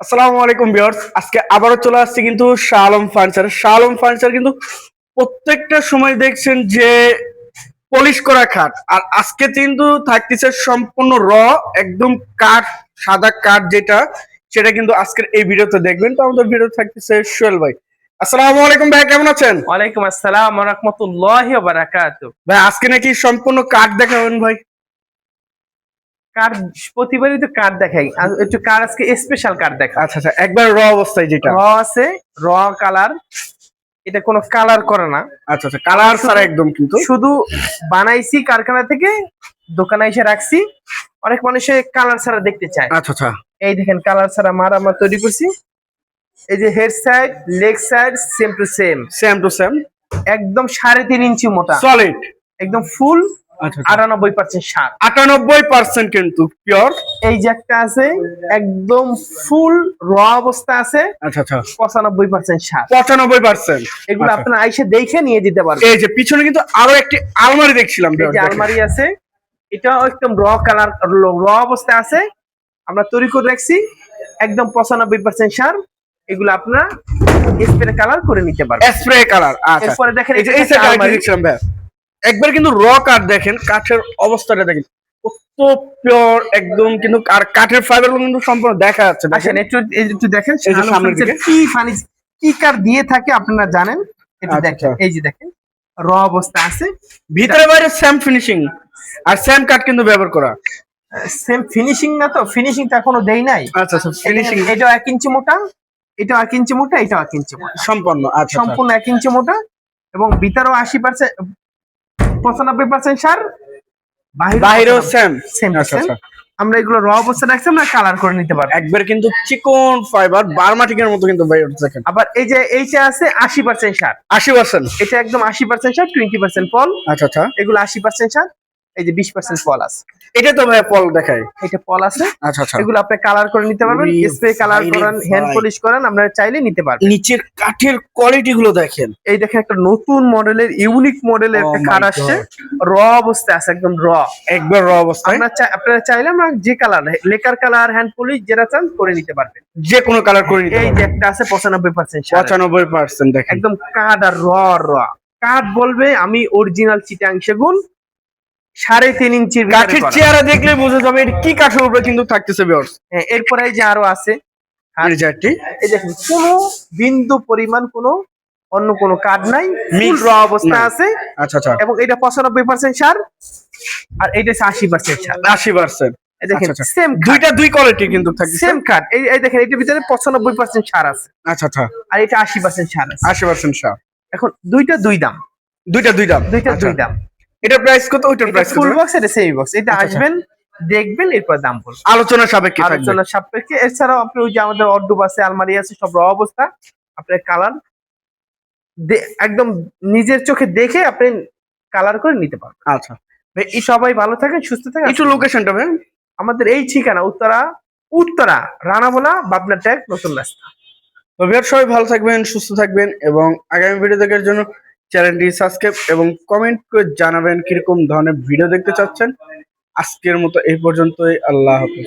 আসসালামু আলাইকুম ভিউয়ার্স। আজকে আবারও চলে আসছে কিন্তু ফার্নিচার। ফার্নিচার কিন্তু প্রত্যেকটা সময় দেখছেন যে পলিশ করা খাট। আর আজকে কিন্তু থাকতেছে সম্পূর্ণ র একদম কাঠ সাদা কাঠ যেটা সেটা কিন্তু আজকের এই ভিডিওতে দেখবেন। তো আমাদের ভিডিও থাকতেছে সোহেল ভাই। আসসালামু আলাইকুম ভাই কেমন আছেন? ওয়ালাইকুম আসসালাম ওয়া রাহমাতুল্লাহি ওয়া বারাকাতুহু। ভাই আজকে নাকি সম্পূর্ণ কাঠ দেখাবেন ভাই। কার প্রতিবারই তো কার্ড দেখাই একটু কার আজকে স্পেশাল কার্ড দেখা আচ্ছা আচ্ছা একবার র অবস্থায় যেটা। র আছে র কালার এটা কোনো কালার করে না। আচ্ছা আচ্ছা কালার ছাড়া একদম কিন্তু। শুধু বানাইছি কারখানা থেকে দোকানে এসে রাখছি। অনেক মানুষে কালার ছাড়া দেখতে চায়। আচ্ছা আচ্ছা। এই দেখেন কালার ছাড়া মার আমরা তৈরি করছি। এই যে head side leg side same to same same to same একদম সাড়ে তিন ইঞ্চি মোটা। সলিড একদম ফুল আটানব্বই পার্সেন্ট সার। আটানব্বই পার্সেন্ট কিন্তু পিওর এই যে একটা আছে একদম ফুল র অবস্থা আছে আচ্ছা আচ্ছা। পঁচানব্বই পার্সেন্ট সার। পঁচানব্বই পার্সেন্ট এগুলো আপনারা আইসে দেখে নিয়ে যেতে পারবেন। এই যে পিছনে কিন্তু আরও একটি আলমারি দেখছিলাম যে আলমারি আছে এটাও একদম র কালার র অবস্থা আছে। আমরা তৈরি করে রাখছি একদম পঁচানব্বই পার্সেন্ট সার। এগুলো আপনারা স্প্রে কালার করে নিতে পারবেন। স্প্রে কালার আচ্ছা। এরপরে দেখেন এই যে এই। দেখছিলাম ভাই। একবার কিন্তু র কাঠ দেখেন কাঠের অবস্থাটা দেখেন। কত পিওর একদম কিন্তু আর কাঠের ফাইবার কিন্তু সম্পূর্ণ দেখা যাচ্ছে দেখেন। একটু একটু দেখেন। কি ফানি কি কার দিয়ে থাকে আপনারা জানেন? একটু আচ্ছা, দেখেন আচ্ছা। এই যে দেখেন র অবস্থা আছে। ভিতরে বাইরে সেম ফিনিশিং আর সেম কাঠ কিন্তু ব্যবহার করা। সেম ফিনিশিং না তো ফিনিশিং তো এখনও দেই নাই। আচ্ছা আচ্ছা ফিনিশিং এটাও এক ইঞ্চি মোটা এটাও এক ইঞ্চি মোটা এটাও এক ইঞ্চি মোটা। সম্পন্ন আচ্ছা আচ্ছা। সম্পূর্ণ এক ইঞ্চি মোটা এবং ভিতরেও আশি পার্সেন্ট পঁচানব্বই পার্সেন্ট সার? বাইরেও সেম সেম আচ্ছা আচ্ছা। আমরা এগুলো র অবস্থা রাখছি আমরা কালার করে নিতে পারব। একবার কিন্তু চিকন ফাইবার বার্মাটিকের মতো কিন্তু বাইরে দেখেন আবার এই যে এইটা আছে আশি পার্সেন্ট সার। আশি পার্সেন্ট এটা একদম আশি পার্সেন্ট সার টোয়েন্টি পার্সেন্ট ফল। আচ্ছা আচ্ছা। এগুলো আশি পার্সেন্ট সার। এই যে বিশ পার্সেন্ট ফল আছে। এটা তো ভাই পল দেখায় এটা ফল আছে। আচ্ছা আচ্ছা। এগুলো আপনি কালার করে নিতে পারবেন স্প্রে কালার করেন হ্যান্ড পলিশ করেন আমরা চাইলে নিতে পারবেন। নিচের কাঠের কোয়ালিটি গুলো দেখেন। এই দেখেন একটা নতুন মডেলের ইউনিক মডেলের একটা খাট আসছে। র অবস্থায় আছে একদম র একবার র অবস্থায়। আপনার আপনারা চাইলে আমরা যে colour lacquer colour hand polish যেটা চান করে নিতে পারবেন। যে কোনো কালার করে নিতে এই যে একটা আছে পঁচানব্বই পার্সেন্ট পঁচানব্বই পার্সেন্ট দেখেন। একদম কাঠ আর র র কাঠ বলবে আমি অরিজিনাল চিটাং সেগুন সাড়ে তিন ইঞ্চির কাঠের করা। দেখলে বোঝা যাবে এটা কি কাঠের উপরে কিন্তু থাকতেছে বিয়ার্স হ্যাঁ, এরপরে এই যে আরও আছে। আর- এই দেখেন কোনো বিন্দু পরিমাণ কোনো অন্য কোনো কাঠ নাই র অবস্থা আছে। আচ্ছা আচ্ছা। এবং এটা পঁচানব্বই পার্সেন্ট সার আর এটা আশি পার্সেন্ট সার। আশি পার্সেন্ট এই দেখেন আচ্ছা, আচ্ছা। সেম দুইটা দুই কোয়ালিটি কিন্তু থাকতেছে। সেম কাঠ। এই এই দেখেন এটার ভিতরে পঁচানব্বই পার্সেন্ট সার আছে। আচ্ছা আচ্ছা। আর এটা আশি পার্সেন্ট সার আছে। আশি পার্সেন্ট সার। এখন দুইটা দুই দাম। দুইটা দুই দাম। দুইটা আচ্ছা। দুই দাম। এটা প্রাইস কত? ওইটার প্রাইস ফুল বক্স এটা সেমি বক্স এটা আচ্ছা, আচ্ছা। আসবেন দেখবেন এরপর দাম বলবেন আলোচনা সাপেক্ষে আলোচনা সাপেক্ষে। এছাড়াও আপনি ওই যে আমাদের অর্ডুব আছে আলমারি আছে সব র অবস্থা। আপনার কালার একদম নিজের চোখে দেখে আপনি কালার করে নিতে পারবেন। আচ্ছা। ভাই, এই সবাই ভালো থাকেন সুস্থ থাকেন। একটু লোকেশনটা ভাই। আমাদের এই ঠিকানা উত্তরা উত্তরা রানাবোলা বাবনা ট্যাগ নতুন রাস্তা। তো সবাই ভালো থাকবেন সুস্থ থাকবেন এবং আগামী ভিডিও দেখার জন্য চ্যানেলটি সাবস্ক্রাইব এবং কমেন্ট করে জানাবেন কীরকম ধরনের ভিডিও দেখতে চাচ্ছেন। আজকের মতো এই পর্যন্তই। আল্লাহ হাফিজ।